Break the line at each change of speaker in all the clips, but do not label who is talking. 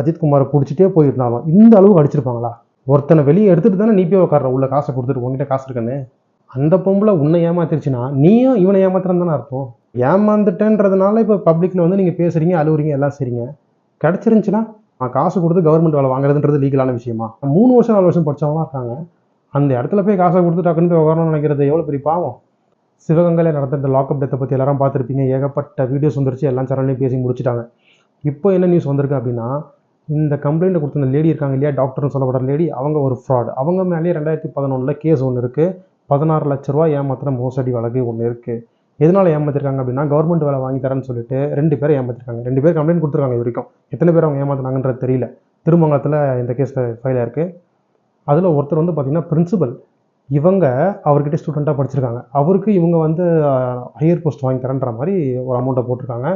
அஜித் குமாரை பிடிச்சிட்டே போயிருந்தாலும் இந்த அளவுக்கு அடிச்சிருப்பாங்களா? ஒருத்தனை வெளியே எடுத்துட்டு தானே நீ போய் உட்கார உள்ள காசை கொடுத்துட்டு உங்ககிட்ட காசு இருக்குன்னு. அந்த பொம்பளை உன்னை ஏமாத்திருச்சுன்னா நீயும் இவனை ஏமாத்துறன்னு தானே அர்த்தம். ஏமாந்துட்டேன்றதுனால இப்போ பப்ளிக்கில் வந்து நீங்கள் பேசுறீங்க அழுவுறீங்க எல்லாம் செய்றீங்க. கிடச்சிருந்துச்சுன்னா நான் காசு கொடுத்து கவர்மெண்ட் வேலை வாங்குறதுன்றது லீகலான விஷயமா? மூணு வருஷம் நாலு வருஷம் படித்தவங்களாம் இருக்காங்க. அந்த இடத்துல போய் காசை கொடுத்து டக்குன்னு போய் உட்காரணும்னு நினைக்கிறது எவ்வளோ பெரிய பாவம்? சிவகங்கையில் நடந்த இந்த லாக்அப் டெத்தை பற்றி எல்லாரும் பார்த்துருப்பீங்க. ஏகப்பட்ட வீடியோஸ் வந்துருச்சு. எல்லாம் சேனல்லையும் பேசி முடிச்சிட்டாங்க. இப்போ என்ன நியூஸ் வந்திருக்கு அப்படின்னா இந்த கம்ப்ளைண்ட் கொடுத்த அந்த லேடி இருக்காங்க இல்லையா டாக்டர்னு சொல்லப்படுற லேடி அவங்க ஒரு ஃப்ராட் அவங்க மேலேயே ரெண்டாயிரத்தி பதினொன்றில் கேஸ் ஒன்று இருக்குது பதினாறு லட்ச ரூபா ஏமாத்துற மோசடி வழக்கு ஒன்று இருக்குது எதனால் ஏமாத்திருக்காங்க அப்படின்னா கவர்மெண்ட் வேலை வாங்கி தரேன்னு சொல்லிட்டு ரெண்டு பேரும் ஏமாத்திருக்காங்க. ரெண்டு பேர் கம்ப்ளைண்ட் கொடுத்துருக்காங்க இது வரைக்கும். எத்தனை பேர் அவங்க ஏமாத்தினாங்கன்றது தெரியல. திருமங்கலத்தில் இந்த கேஸ் ஃபைல் ஆயிருக்கு. அதில் ஒருத்தர் வந்து பார்த்திங்கன்னா பிரின்சிபல் இவங்க அவர்கிட்ட ஸ்டூடெண்ட்டாக படிச்சிருக்காங்க. அவருக்கு இவங்க வந்து ஹையர் போஸ்ட் வாங்கி தரேன்ற மாதிரி ஒரு அமௌண்ட்டை போட்டிருக்காங்க.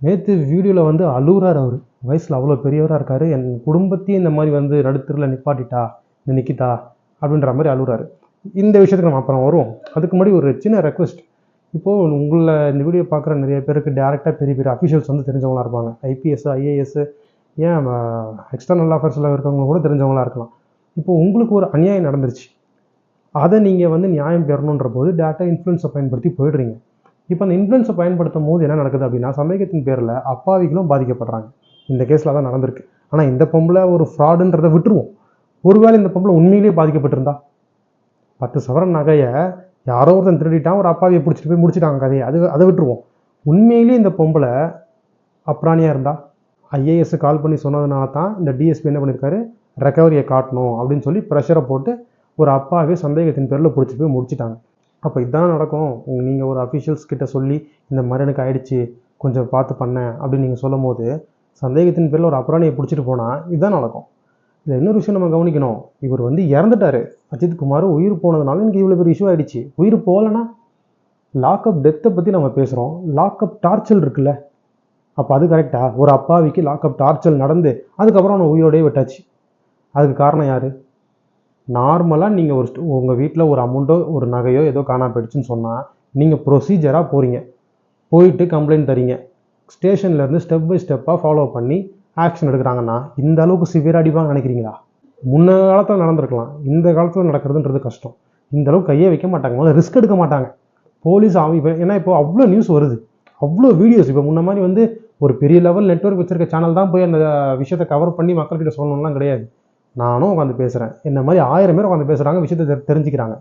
நேற்று வீடியோவில் வந்து அழுகுறார் அவர். வயசில் அவ்வளோ பெரியவராக இருக்கார். என் குடும்பத்தையும் இந்த மாதிரி வந்து நடுத்தரில் நிப்பாட்டிட்டா இந்த நிக்கிதா அப்படின்ற மாதிரி அழுகுறாரு இந்த விஷயத்துக்கு நம்ம அப்புறம் வருவோம். அதுக்கு முன்னாடி ஒரு சின்ன ரெக்வெஸ்ட் இப்போது உங்களை இந்த வீடியோ பார்க்குற நிறைய பேருக்கு டேரெக்டாக பெரிய பெரிய அஃபிஷியல்ஸ் வந்து தெரிஞ்சவங்களா இருப்பாங்க. ஐபிஎஸ் ஐஏஎஸ் ஏன் எக்ஸ்டர்னல் ஆஃபர்ஸில் இருக்கவங்க கூட தெரிஞ்சவங்களா இருக்கலாம். இப்போது உங்களுக்கு ஒரு அநியாயம் நடந்துருச்சு. அதை நீங்கள் வந்து நியாயம் பெறணுன்ற போது டேட்டா இன்ஃப்ளூன்ஸை பயன்படுத்தி போயிடுறீங்க. இப்போ அந்த இன்ஃப்ளூன்ஸை பயன்படுத்தும் போது என்ன நடக்குது அப்படின்னா சந்தேகத்தின் பேரில் அப்பாவிகளும் பாதிக்கப்படுறாங்க. இந்த கேஸில் தான் நடந்திருக்கு. ஆனால் இந்த பொம்பளை ஒரு ஃப்ராடுன்றதை விட்டுருவோம். ஒருவேளை இந்த பொம்பளை உண்மையிலேயே பாதிக்கப்பட்டிருந்தா? பத்து சவரன் நகையை யாரோ ஒருத்தன் திருடிட்டான் ஒரு அப்பாவியை பிடிச்சிட்டு போய் முடிச்சிட்டாங்க கதையை. அது அதை விட்டுருவோம். உண்மையிலேயே இந்த பொம்பளை அப்ராணியாக இருந்தா? ஐஏஎஸ் கால் பண்ணி சொன்னதுனால தான் இந்த டிஎஸ்பி என்ன பண்ணியிருக்காரு ரெக்கவரியை காட்டணும் அப்படின்னு சொல்லி ப்ரெஷரை போட்டு ஒரு அப்பாவே சந்தேகத்தின் பேரில் பிடிச்சி போய் முடிச்சிட்டாங்க. அப்போ இதுதான் நடக்கும். நீங்கள் ஒரு அஃபிஷியல்ஸ் கிட்ட சொல்லி இந்த மாதிரி எனக்கு ஆயிடுச்சு கொஞ்சம் பார்த்து பண்ணேன் அப்படின்னு நீங்கள் சொல்லும் போது சந்தேகத்தின் பேரில் ஒரு அப்புறாணியை பிடிச்சிட்டு போனால் இதுதான் நடக்கும். இதில் இன்னொரு விஷயம் நம்ம கவனிக்கணும். இவர் வந்து இறந்துட்டாரு. அஜித் குமார் உயிர் போனதுனால எனக்கு இவ்வளோ பெரிய இஷ்யூ ஆகிடுச்சு உயிர் போகலன்னா லாக்அப் டெத்தை பற்றி நம்ம பேசுகிறோம் லாக்அப் டார்ச்சல் இருக்குல்ல. அப்போ அது கரெக்டாக ஒரு அப்பாவிக்கு லாக்அப் டார்ச்சல் நடந்து அதுக்கப்புறம் அவனை உயிரோடயே விட்டாச்சு. அதுக்கு காரணம் யார்? நார்மலாக நீங்கள் ஒரு உங்கள் வீட்டில் ஒரு அமௌண்ட்டோ ஒரு நகையோ ஏதோ காணாமல் போயிடுச்சுன்னு சொன்னால் நீங்கள் ப்ரொசீஜராக போகிறீங்க போயிட்டு கம்ப்ளைண்ட் தரீங்க. ஸ்டேஷன்லேருந்து ஸ்டெப் பை ஸ்டெப்பாக ஃபாலோ பண்ணி ஆக்ஷன் எடுக்கிறாங்கன்னா இந்த அளவுக்கு சிவியர் அடிப்பாங்க நினைக்கிறீங்களா? முன்ன காலத்தில் நடந்திருக்கலாம். இந்த காலத்தில் நடக்கிறதுன்றது கஷ்டம். இந்த அளவுக்கு கையே வைக்க மாட்டாங்க. முதல்ல ரிஸ்க் எடுக்க மாட்டாங்க. போலீஸ் அவங்க இப்போ ஏன்னா இப்போ அவ்வளோ நியூஸ் வருது. அவ்வளோ வீடியோஸ் இப்போ முன்ன மாதிரி வந்து ஒரு பெரிய லெவல் நெட்வொர்க் வச்சிருக்க சேனல் தான் போய் அந்த விஷயத்தை கவர் பண்ணி மக்கள்கிட்ட சொல்லணும்லாம் கிடையாது. நானும் உட்காந்து பேசுகிறேன் இந்த மாதிரி ஆயிரம் பேர் உட்காந்து பேசுகிறாங்க விஷயத்தை தெரிஞ்சுக்கிறாங்க.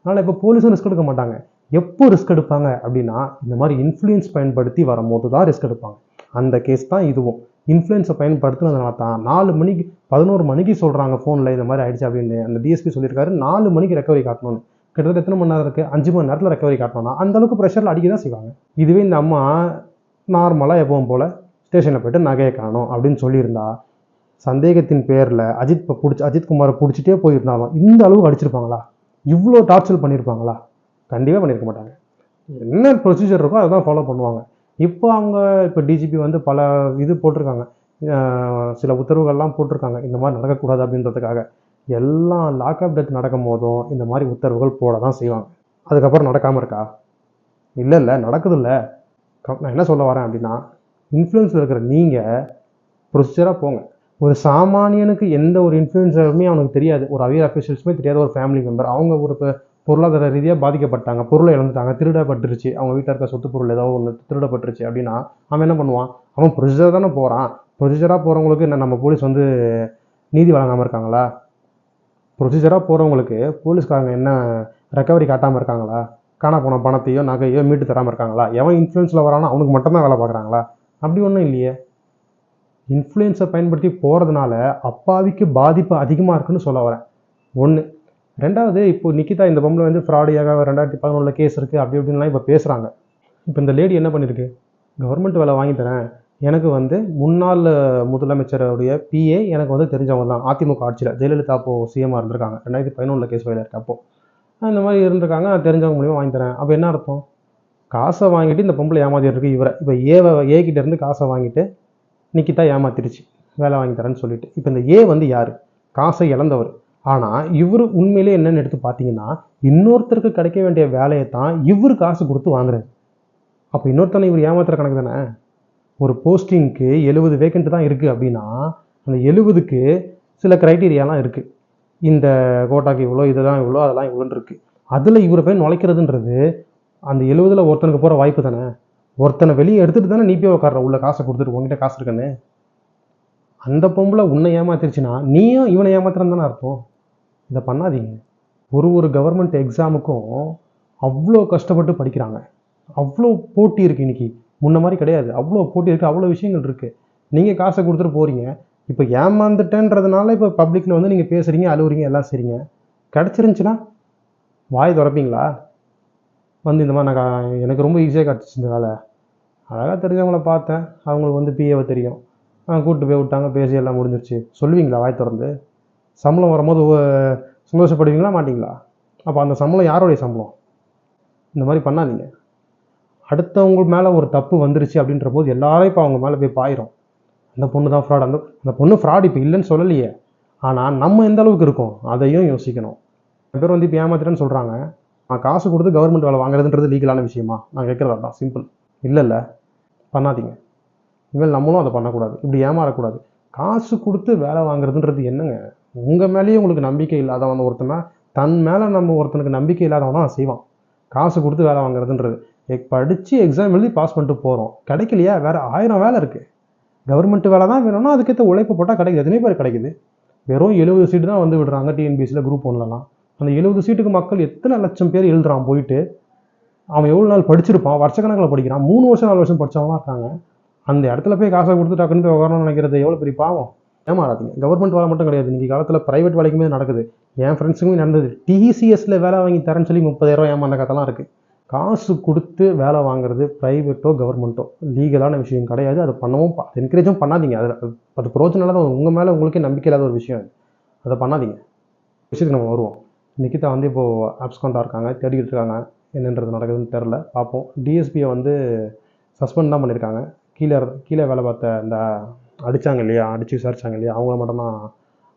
அதனால் இப்போ போலீஸும் ரிஸ்க் எடுக்க மாட்டாங்க. எப்போ ரிஸ்க் எடுப்பாங்க அப்படின்னா இந்த மாதிரி இன்ஃப்ளூயன்ஸ் பயன்படுத்தி வரும்போது தான் ரிஸ்க் எடுப்பாங்க. அந்த கேஸ் தான் இதுவும். இன்ஃப்ளூயன்ஸை பயன்படுத்தினதுனால தான் நாலு மணிக்கு பதினோரு மணிக்கு சொல்கிறாங்க ஃபோனில் இந்த மாதிரி ஆயிடுச்சு அப்படின்னு. அந்த டிஎஸ்பி சொல்லியிருக்காரு நாலு மணிக்கு ரெக்கவரி காட்டணும்னு. கிட்டத்தட்ட எத்தனை மணி நேரம் இருக்குது அஞ்சு மணி நேரத்தில் ரெக்கவரி காட்டணும்னா அந்த அளவுக்கு ப்ரெஷரில் அடிக்க தான் செய்வாங்க. இதுவே இந்த அம்மா நார்மலாக எப்பவும் போல் ஸ்டேஷனில் போயிட்டு நகையை காணும் அப்படின்னு சொல்லியிருந்தா சந்தேகத்தின் பேரில் அஜித் இப்போ பிடிச்சி அஜித்குமாரை பிடிச்சிட்டே போயிருந்தாலும் இந்த அளவுக்கு அடிச்சிருப்பாங்களா? இவ்வளோ டார்ச்சர் பண்ணியிருப்பாங்களா கண்டிப்பாக பண்ணியிருக்க மாட்டாங்க. என்ன ப்ரொசீஜர் இருக்கோ அதை தான் ஃபாலோ பண்ணுவாங்க. இப்போ அவங்க இப்போ டிஜிபி வந்து பல இது போட்டிருக்காங்க. சில உத்தரவுகள்லாம் போட்டிருக்காங்க. இந்த மாதிரி நடக்கக்கூடாது அப்படின்றதுக்காக. எல்லாம் லாக்அப் டெத் நடக்கும் போதும் இந்த மாதிரி உத்தரவுகள் போட தான் செய்வாங்க. அதுக்கப்புறம் நடக்காமல் இருக்கா? இல்லை இல்லை நடக்குது இல்லை நான் என்ன சொல்ல வரேன் அப்படின்னா இன்ஃப்ளூயன்ஸில் இருக்கிற நீங்கள் ப்ரொசீஜராக போங்க. ஒரு சாமானியனுக்கு எந்த ஒரு இன்ஃப்ளூயன்ஸருமே அவனுக்கு தெரியாது. ஒரு அவியர் அஃபிஷியல்ஸுமே தெரியாத. ஒரு ஃபேமிலி மெம்பர் அவங்க ஒரு இப்போ பொருளாதார ரீதியாக பாதிக்கப்பட்டாங்க. பொருளை இழந்துட்டாங்க. திருடப்பட்டுருச்சு. அவங்க வீட்டில் இருக்க சொத்து பொருள் ஏதோ ஒன்று திருடப்பட்டுருச்சு அப்படின்னா அவன் என்ன பண்ணுவான்? அவன் ப்ரொசீஜர் தானே போகிறான் ப்ரொசீஜராக போகிறவங்களுக்கு என்ன நம்ம போலீஸ் வந்து நீதி வழங்காமல் இருக்காங்களா? ப்ரொசீஜராக போகிறவங்களுக்கு போலீஸ்காரங்க என்ன ரெக்கவரி காட்டாமல் இருக்காங்களா? காணா போன பணத்தையோ நகையோ மீட்டு தராமல் இருக்காங்களா? எவன் இன்ஃப்ளூயன்ஸில் வரானோ அவனுக்கு மட்டும்தான் வேலை பார்க்குறாங்களா? அப்படி ஒன்றும் இல்லையே. இன்ஃப்ளூயன்ஸை பயன்படுத்தி போகிறதுனால அப்பாவிக்கு பாதிப்பு அதிகமாக இருக்குன்னு சொல்ல வரேன். ஒன்று ரெண்டாவது இப்போ நிக்கிதா இந்த பொம்பளை வந்து ஃப்ராடியாக ரெண்டாயிரத்தி பதினொன்றில் கேஸ் இருக்குது அப்படி இப்படின்லாம் இப்போ பேசுகிறாங்க இப்போ இந்த லேடி என்ன பண்ணியிருக்கு கவர்மெண்ட் வேலை வாங்கி தரேன். எனக்கு வந்து முன்னாள் முதலமைச்சருடைய பிஏ எனக்கு வந்து தெரிஞ்சவங்க தான். அதிமுக ஆட்சியில் ஜெயலலிதா அப்போ சிஎம்மாக இருந்திருக்காங்க. ரெண்டாயிரத்தி பதினொன்றில் கேஸ் ஃபைல் இருக்கப்போ இந்த மாதிரி இருந்திருக்காங்க. நான் தெரிஞ்சவங்க மூலியமாக வாங்கி தரேன். அப்போ என்ன அர்த்தம்? காசை வாங்கிட்டு இந்த பொம்பளை ஏமாத்திட்டு இருக்கு இவரை. இப்போ ஏவை ஏ கிட்டேருந்து காசை வாங்கிட்டு நிக்கிதா ஏமாத்திருச்சு வேலை வாங்கி தரேன்னு சொல்லிட்டு. இப்போ இந்த ஏ வந்து யார்? காசை இழந்தவர். ஆனால் இவர் உண்மையிலே என்னன்னு எடுத்து பார்த்தீங்கன்னா இன்னொருத்தருக்கு கிடைக்க வேண்டிய வேலையை தான் இவர் காசு கொடுத்து வாங்குறாரு. அப்போ இன்னொருத்தனை இவர் ஏமாத்துற கணக்கு தானே? ஒரு போஸ்டிங்க்கு எழுபது வேக்கண்ட் தான் இருக்குது அப்படின்னா அந்த எழுபதுக்கு சில க்ரைட்டீரியாலாம் இருக்குது இந்த கோட்டாக்கு இவ்வளோ இதெல்லாம் இவ்வளோ அதெல்லாம் இவ்வளோன்னு இருக்குது அதில் இவரை போய் நுழைக்கிறதுன்றது அந்த எழுபதில் ஒருத்தனுக்கு போகிற வாய்ப்பு தானே? ஒருத்தனை வெளியே எடுத்துகிட்டு தானே நீ போய் உட்கார்ற உள்ள காசை கொடுத்துட்டு உங்ககிட்ட காசு இருக்கன்னு? அந்த பொம்பளை உன்னை ஏமாத்திருச்சுன்னா நீயும் இவனை ஏமாத்துறன்னு தானே அர்த்தம்? இதை பண்ணாதீங்க. ஒரு ஒரு கவர்மெண்ட் எக்ஸாமுக்கும் அவ்வளோ கஷ்டப்பட்டு படிக்கிறாங்க. அவ்வளோ போட்டி இருக்குது இன்றைக்கி முன்ன மாதிரி கிடையாது. அவ்வளோ போட்டி இருக்குது அவ்வளோ விஷயங்கள் இருக்குது நீங்கள் காசை கொடுத்துட்டு போகிறீங்க இப்போ ஏமாந்துட்டேன்றதுனால இப்போ பப்ளிக்கில் வந்து நீங்கள் பேசுகிறீங்க அழுவுறீங்க எல்லாம் செய்றீங்க கிடச்சிருந்துச்சுன்னா வாய் திறப்பீங்களா? வந்து இந்த மாதிரி நான் எனக்கு ரொம்ப ஈஸியாக கிடச்சிச்சு இந்த வேலை. அழகாக தெரிஞ்சவங்கள பார்த்தேன். அவங்களுக்கு வந்து பிஏவை தெரியும். கூப்பிட்டு போய் விட்டாங்க பேசி எல்லாம் முடிஞ்சிருச்சு. சொல்லுவீங்களா வாய் திறந்து? சம்பளம் வரும்போது சந்தோஷப்படுவீங்களா மாட்டீங்களா? அப்போ அந்த சம்பளம் யாருடைய சம்பளம்? இந்த மாதிரி பண்ணாதீங்க. அடுத்தவங்க மேலே ஒரு தப்பு வந்துருச்சு அப்படின்ற போது எல்லாரும் இப்போ அவங்க மேலே போய் பாயிரும். அந்த பொண்ணு தான் ஃப்ராட் அந்த அந்த பொண்ணு ஃப்ராட் இப்போ இல்லைன்னு சொல்லலையே. ஆனால் நம்ம எந்த அளவுக்கு இருக்கோம் அதையும் யோசிக்கணும். பேர் வந்து இப்போ ஏமாத்திட்டேன்னு சொல்கிறாங்க நான் காசு கொடுத்து கவர்மெண்ட் வேலை வாங்குறதுன்றது லீகலான விஷயமா? நான் கேட்குறது தான் சிம்பிள் இல்லை இல்லை பண்ணாதீங்க. இனிமேல் நம்மளும் அதை பண்ணக்கூடாது. இப்படி ஏமாறக்கூடாது. காசு கொடுத்து வேலை வாங்குறதுன்றது என்னங்க? உங்கள் மேலேயே உங்களுக்கு நம்பிக்கை இல்லாதவன் ஒருத்தனா தன் மேலே நம்ம ஒருத்தனுக்கு நம்பிக்கை இல்லாதவன் தான் செய்வான். காசு கொடுத்து வேலை வாங்குறதுன்றது. படித்து எக்ஸாம் எழுதி பாஸ் பண்ணிட்டு போகிறோம் கிடைக்கலையா? வேறு ஆயிரம் வேலை இருக்குது கவர்மெண்ட் வேலை தான் வேணும்னா அதுக்கேற்ற உழைப்பு போட்டால் கிடைக்குது. எத்தனை பேர் கிடைக்குது. வெறும் எழுபது சீட்டு தான் வந்து விடுறாங்க டிஎன்பிசியில் குரூப் ஒன்லலாம் அந்த எழுபது சீட்டுக்கு மக்கள் எத்தனை லட்சம் பேர் எழுதுறான் போயிட்டு அவன் எவ்வளோ நாள் படிச்சிருப்பான் வருஷக்கணக்கில் படிக்கிறான் மூணு வருஷம் நாலு வருஷம் படித்தவங்களாம் இருக்காங்க. அந்த இடத்துல போய் காசை கொடுத்து டக்குன்னு போய் உட்காரணும்னு நினைக்கிறது எவ்வளோ பெரிய பாவம்? ஏமாறாதீங்க கவர்மெண்ட் வேலை மட்டும் கிடையாது. இன்றைக்கி காலத்தில் ப்ரைவேட் வேலைக்குமே நடக்குது. என் ஃப்ரெண்ட்ஸுக்குமே நடந்தது. டிசிஎஸ்ல வேலை வாங்கி தரேன்னு சொல்லி முப்பதாயிரம் ஏமாந்த கதைலாம் இருக்குது காசு கொடுத்து வேலை வாங்குறது ப்ரைவேட்டோ கவர்மெண்ட்டோ லீகலான விஷயம் கிடையாது. அதை பண்ணவும் அது என்கரேஜும் பண்ணாதீங்க. அதில் அது பிரோஜனம் தான் உங்கள் மேலே உங்களுக்கே நம்பிக்கை இல்லாத ஒரு விஷயம் அது. அதை பண்ணாதீங்க. விஷயத்துக்கு நம்ம வருவோம். நிக்கிதா வந்து இப்போது ஆப்ஸ்காண்டாக இருக்காங்க. தேடிக்கிட்டு இருக்காங்க. என்னன்றது நடக்குதுன்னு தெரில பார்ப்போம் டிஎஸ்பியை வந்து சஸ்பெண்ட் தான் பண்ணியிருக்காங்க கீழே கீழே வேலை பார்த்த இந்த அடித்தாங்க இல்லையா அடித்து விசாரிச்சாங்க இல்லையா அவங்கள மட்டும் தான்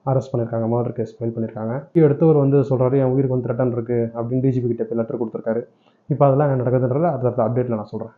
அரெஸ்ட் பண்ணியிருக்காங்க மர்டர் கேஸ் ஃபைல் பண்ணியிருக்காங்க இப்போ எடுத்தவர் வந்து சொல்கிறாரு என் உயிருக்கு வந்து த்ரெட்டன் இருக்குது அப்படின்னு டிஜிபி கிட்ட இப்போ லெட்டர் கொடுத்துருக்காரு. இப்போ அதெல்லாம் நடக்குதுன்றதை அடுத்த அப்டேட்டில் நான் சொல்கிறேன்